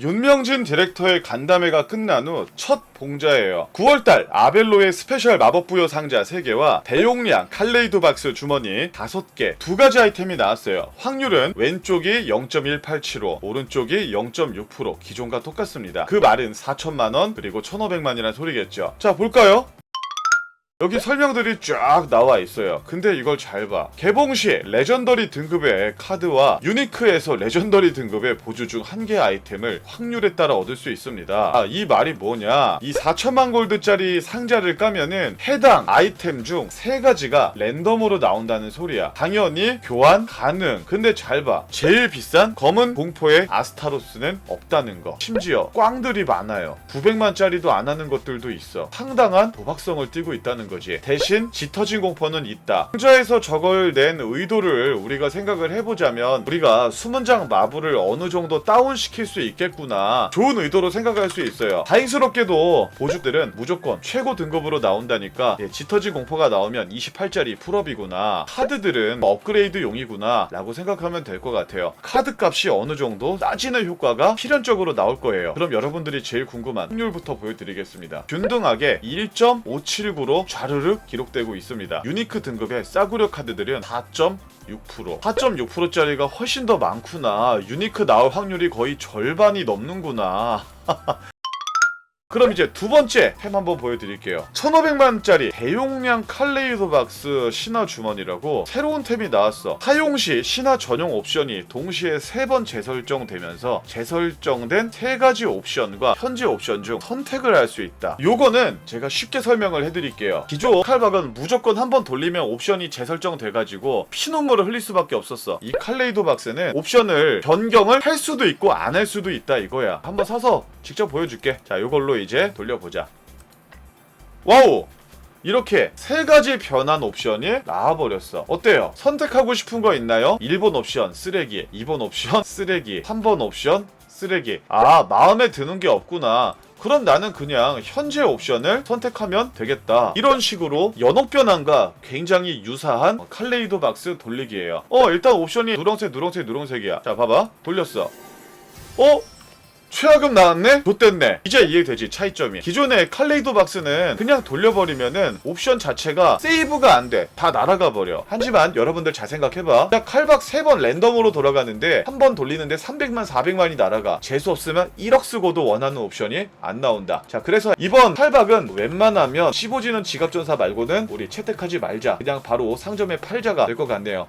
윤명진 디렉터의 간담회가 끝난 후 첫 봉자예요. 9월달 아벨로의 스페셜 마법 부여 상자 3개와 대용량 칼레이도 박스 주머니 5개 두 가지 아이템이 나왔어요. 확률은 왼쪽이 0.187로 오른쪽이 0.6% 기존과 똑같습니다. 그 말은 4천만 원 그리고 1,500만이라는 소리겠죠. 자 볼까요? 여기 설명들이 쫙 나와 있어요. 근데 이걸 잘 봐. 개봉 시 레전더리 등급의 카드와 유니크에서 레전더리 등급의 보주 중한 개 아이템을 확률에 따라 얻을 수 있습니다. 아, 이 말이 뭐냐? 이 4천만 골드짜리 상자를 까면은 해당 아이템 중 세 가지가 랜덤으로 나온다는 소리야. 당연히 교환 가능. 근데 잘 봐. 제일 비싼 검은 공포의 아스타로스는 없다는 거. 심지어 꽝들이 많아요. 900만짜리도 안 하는 것들도 있어. 상당한 도박성을 띠고 있다는 거지. 대신 짙어진 공포는 있다. 상자에서 저걸 낸 의도를 우리가 생각을 해보자면 우리가 수문장 마블을 어느 정도 다운시킬 수 있겠구나. 좋은 의도로 생각할 수 있어요. 다행스럽게도 보주들은 무조건 최고 등급으로 나온다니까 예, 짙어진 공포가 나오면 28짜리 풀업이구나. 카드들은 업그레이드 용이구나 라고 생각하면 될 것 같아요. 카드 값이 어느 정도 따지는 효과가 필연적으로 나올 거예요. 그럼 여러분들이 제일 궁금한 확률부터 보여드리겠습니다. 균등하게 1.579로 좌 르륵 기록되고 있습니다. 유니크 등급의 싸구려 카드들은 4.6% 4.6%짜리가 훨씬 더 많구나. 유니크 나올 확률이 거의 절반이 넘는구나. 그럼 이제 두 번째 템 한번 보여드릴게요. 1500만짜리 대용량 칼레이도 박스 신화 주머니라고 새로운 템이 나왔어. 사용 시 신화 전용 옵션이 동시에 세번 재설정되면서 재설정된 세 가지 옵션과 현재 옵션 중 선택을 할 수 있다. 요거는 제가 쉽게 설명을 해드릴게요. 기존 칼박은 무조건 한번 돌리면 옵션이 재설정돼가지고 피눈물을 흘릴 수밖에 없었어. 이 칼레이도 박스는 옵션을 변경을 할 수도 있고 안 할 수도 있다 이거야. 한번 사서 직접 보여줄게. 자, 요걸로 이제 돌려보자. 와우! 이렇게 세 가지 변환 옵션이 나와버렸어. 어때요? 선택하고 싶은 거 있나요? 1번 옵션 쓰레기, 2번 옵션 쓰레기, 3번 옵션 쓰레기. 아, 마음에 드는 게 없구나. 그럼 나는 그냥 현재 옵션을 선택하면 되겠다. 이런 식으로 연옥 변환과 굉장히 유사한 칼레이도 박스 돌리기예요. 어, 일단 옵션이 누렁색, 누렁색, 누렁색이야. 자, 봐봐. 돌렸어. 어? 최하급 나왔네? 좋댔네. 이제 이해되지 차이점이. 기존의 칼레이도 박스는 그냥 돌려버리면은 옵션 자체가 세이브가 안 돼. 다 날아가 버려. 하지만 여러분들 잘 생각해봐. 딱 칼박 3번 랜덤으로 돌아가는데 한 번 돌리는데 300만 400만이 날아가. 재수 없으면 1억 쓰고도 원하는 옵션이 안 나온다. 자 그래서 이번 칼박은 웬만하면 15지는 지갑전사 말고는 우리 채택하지 말자. 그냥 바로 상점에 팔자가 될 것 같네요.